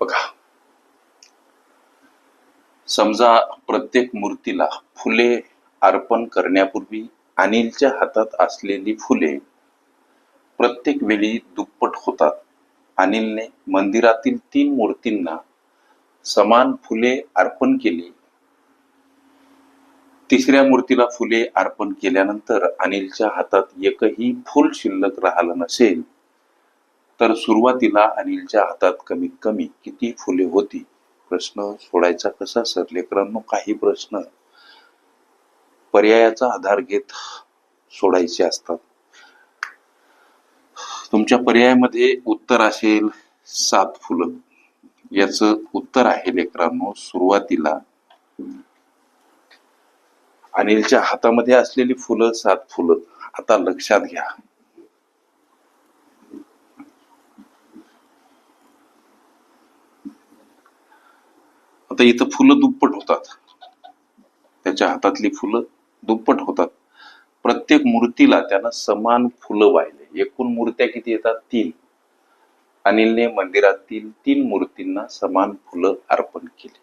बघा. समजा प्रत्येक मूर्तीला फुले अर्पण करण्यापूर्वी अनिलच्या हातात असलेली फुले प्रत्येक वेळी दुप्पट होतात. अनिलने मंदिरातील तीन मूर्तींना समान फुले अर्पण केली. तिसऱ्या मूर्तीला फुले अर्पण केल्यानंतर अनिलच्या हातात एकही फुल शिल्लक राहिलं नसेल तर सुरुवातीला अनिलच्या हातात कमीत कमी किती फुले होती? प्रश्न सोडायचा कसा सर? लेकरांनो काही प्रश्न पर्यायाचा आधार घेत सोडायचे असतात. तुमच्या पर्यायामध्ये उत्तर असेल सात फुलं. याच उत्तर आहे लेकरांनो सुरुवातीला अनिलच्या हातामध्ये असलेली फुलं सात फुलं. आता लक्षात घ्या. फक्त इथं फुलं दुप्पट होतात. त्याच्या हातातली फुलं दुप्पट होतात. प्रत्येक मूर्तीला त्यानं समान फुलं वाहिले. एकूण मूर्त्या किती येतात? तीन. अनिलने मंदिरातील तीन मूर्तींना समान फुलं अर्पण केली.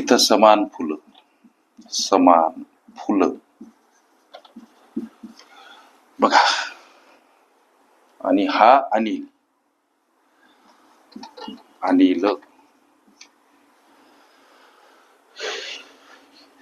इथं समान फुलं समान फुलं. बघा. आणि हा अनिल. अनिल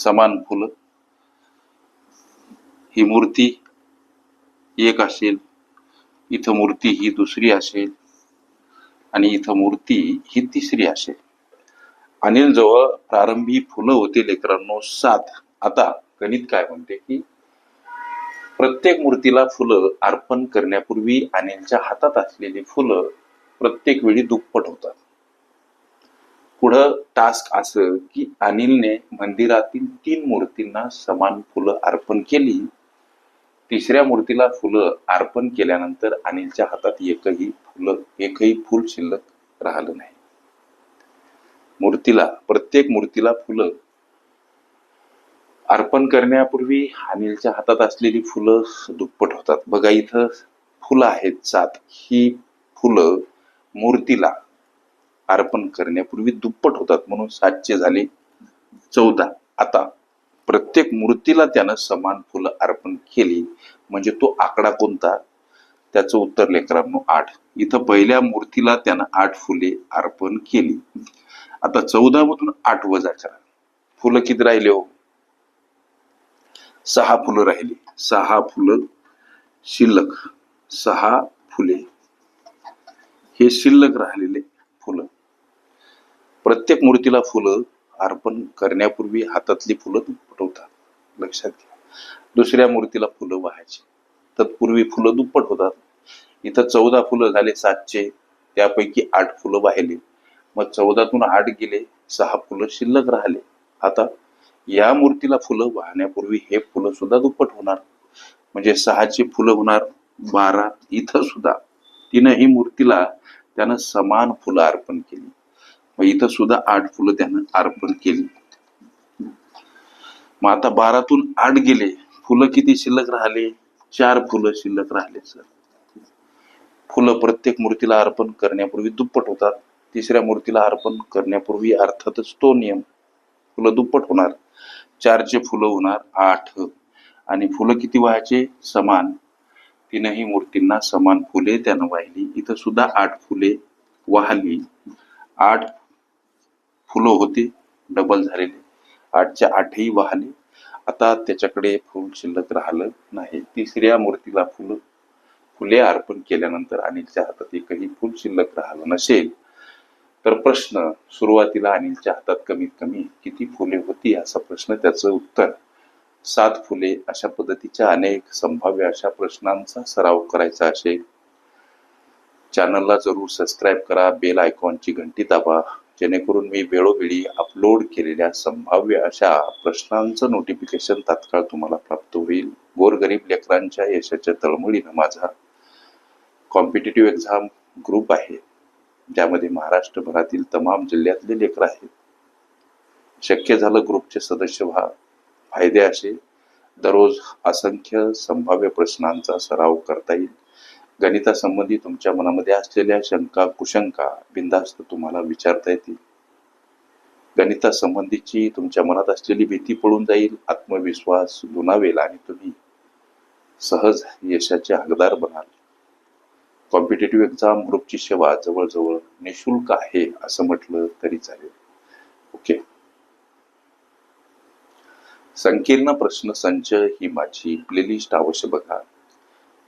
समान फुलं. ही मूर्ती एक असेल इथं मूर्ती ही दुसरी असेल आणि इथं मूर्ती ही तिसरी असेल. अनिल जवळ प्रारंभी फुलं होते लेकरांनो सात. आता गणित काय म्हणते की प्रत्येक मूर्तीला फुलं अर्पण करण्यापूर्वी अनिलच्या हातात असलेली फुलं प्रत्येक वेळी दुप्पट होतात. पुढं टास्क असं की अनिलने मंदिरातील तीन मूर्तींना समान फुलं अर्पण केली. तिसऱ्या मूर्तीला फुलं अर्पण केल्यानंतर अनिलच्या हातात एकही फुलं एकही फुल शिल्लक राहिलं नाही. मूर्तीला प्रत्येक मूर्तीला फुलं अर्पण करण्यापूर्वी अनिलच्या हातात असलेली फुलं दुप्पट होतात. बघा इथं फुलं आहेत सात. ही फुलं मूर्तीला अर्पण करण्यापूर्वी दुप्पट होतात म्हणून सातशे झाले चौदा. आता प्रत्येक मूर्तीला त्यानं समान फुलं अर्पण केली. म्हणजे तो आकडा कोणता? त्याचं उत्तर लेकरांनो आठ. इथं पहिल्या मूर्तीला त्यानं आठ फुले अर्पण केली. आता चौदा मधून आठ वजा करा. फुलं किती राहिले हो? सहा फुलं राहिली. सहा फुलं शिल्लक. सहा फुले. हे शिल्लक राहिलेले प्रत्येक मूर्तीला फुलं अर्पण करण्यापूर्वी हातातली फुलं दुप्पट होतात लक्षात घ्या. दुसऱ्या मूर्तीला फुलं व्हायची. तत्पूर्वी फुलं दुप्पट होतात. इथं चौदा फुलं झाले सातशे. त्यापैकी आठ फुलं वाहिले. मग चौदातून आठ गेले सहा फुलं शिल्लक राहिले. आता या मूर्तीला फुलं वाहण्यापूर्वी हे फुलं सुद्धा दुप्पट होणार. म्हणजे सहाची फुलं होणार बारा इथं सुद्धा. तीनही मूर्तीला त्यानं समान फुलं अर्पण केली. इथं सुद्धा आठ फुलं त्यानं अर्पण केली. मग आता बारातून आठ गेले. फुलं किती शिल्लक राहिले? चार फुलं शिल्लक राहिले सर. फुलं प्रत्येक मूर्तीला अर्पण करण्यापूर्वी दुप्पट होतात. तिसऱ्या मूर्तीला अर्पण करण्यापूर्वी अर्थातच तो नियम. फुलं दुप्पट होणार. चारचे फुलं होणार आठ. आणि फुलं किती व्हायचे? समान. तीनही मूर्तींना समान फुले त्यानं वाहिली. इथं सुद्धा आठ फुले वाहली. आठ फुलं होती डबल झालेले. आठच्या आठही वाहले. आता त्याच्याकडे फुल शिल्लक राहिलं नाही. तिसऱ्या मूर्तीला फुलं फुले अर्पण केल्यानंतर अनिलच्या हातात एकही फुल शिल्लक राहिलं नसेल तर प्रश्न सुरुवातीला अनिलच्या हातात कमीत कमी किती फुले होती असा प्रश्न त्याचं उत्तर. सात फुले अशा पद्धतीच्या अनेक संभाव्य अशा प्रश्नांचा सराव करायचा असेल. चॅनलला जरूर सबस्क्राईब करा बेल आयकॉनची घंटी दाबा. जेणेकरून मी वेळोवेळी अपलोड केलेल्या संभाव्य अशा प्रश्नांचं नोटिफिकेशन तात्काळ तुम्हाला प्राप्त होईल. गोरगरीब लेकरांच्या यशाच्या तळमळीनं माझा कॉम्पिटेटिव्ह एक्झाम ग्रुप आहे. ज्यामध्ये महाराष्ट्रभरातील तमाम जिल्ह्यातले लेकर आहेत. शक्य झालं ग्रुपचे सदस्य व्हा. फायदे असे. दररोज असंख्य संभाव्य प्रश्नांचा सराव करता येईल. गणितासंबंधी तुमच्या मनामध्ये असलेल्या शंका कुशंका बिंदास्त तुम्हाला विचारता येतील. गणितासंबंधीची तुमच्या मनात असलेली भीती पळून जाईल आत्मविश्वास दुनावेल आणि तुम्ही सहज यशाचे हकदार बनाल. कॉम्पिटेटिव्ह एक्झाम ग्रुपची सेवा जवळजवळ निशुल्क आहे असं म्हटलं तरी चालेल. ओके. संकीर्ण प्रश्न संच ही माझी प्लेलिस्ट अवश्य बघा.